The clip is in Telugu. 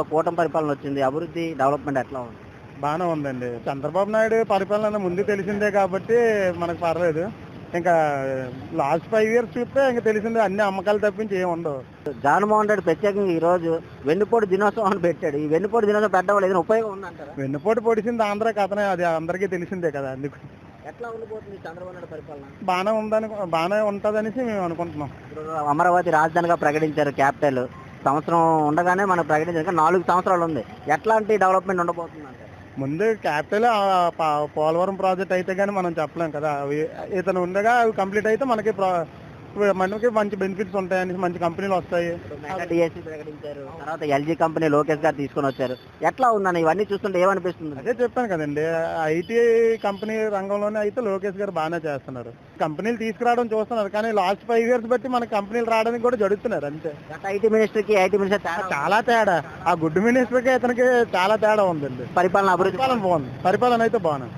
కూటమి పరిపాలన వచ్చింది. అభివృద్ధి డెవలప్మెంట్ ఎట్లా ఉంది? బాగానే ఉందండి. చంద్రబాబు నాయుడు పరిపాలన ముందు తెలిసిందే కాబట్టి మనకు పర్లేదు. ఇంకా లాస్ట్ ఫైవ్ ఇయర్స్ చూస్తే ఇంకా తెలిసిందే అన్ని అమ్మకాలు తప్పించి ఏమి ఉండవు. జగన్మోహన్ రెడ్డి ప్రత్యేకంగా ఈ రోజు వెన్నుపోటు దినోత్సవం అని పెట్టాడు. ఈ వెన్నుపోటు దినోత్సవం పెట్టడం వల్ల ఏదైనా ఉపయోగం ఉందంటారా? వెన్నుపోటు పొడిచింది ఆంధ్ర కథనే అది అందరికీ తెలిసిందే కదా అందుకు. ఎట్లా ఉండిపోతుంది చంద్రబాబు నాయుడు పరిపాలన? బాగానే ఉందని బాగానే ఉంటుందనేసి మేము అనుకుంటున్నాం. అమరావతి రాజధానిగా ప్రకటించారు క్యాపిటల్. సంవత్సరం ఉండగానే మనం ప్రకటించారు నాలుగు సంవత్సరాలు ఉంది. ఎట్లాంటి డెవలప్మెంట్ ఉండబోతుంది ముందు క్యాపిటల్ పోలవరం ప్రాజెక్ట్ అయితే కానీ మనం చెప్పలేం కదా. ఇతను ఉండగా అవి కంప్లీట్ అయితే మనకి మనకి మంచి బెనిఫిట్స్ ఉంటాయని మంచి కంపెనీలు వస్తాయి. డిఎస్సి ప్రకటించారు. తర్వాత ఎల్జీ కంపెనీ లోకేష్ గారు తీసుకొని వచ్చారు. ఎట్లా ఉందని ఇవన్నీ చూస్తుంటే ఏమనిపిస్తుంది? అదే చెప్పాను కదండి. ఐటీ కంపెనీ రంగంలోనే అయితే లోకేష్ గారు బాగానే చేస్తున్నారు. కంపెనీలు తీసుకురావడం చూస్తున్నారు. కానీ లాస్ట్ ఫైవ్ ఇయర్స్ బట్టి మన కంపెనీలు రావడానికి కూడా జడుతున్నారు అంతే. ఐటీ మినిస్టర్కి ఐటీ మినిస్టర్. చాలా తేడా. ఆ గుడ్ మినిస్టర్కి ఇతనికి చాలా తేడా ఉందండి. పరిపాలన అభివృద్ధి పరిపాలన బాగుంది. పరిపాలన అయితే బాగుంది.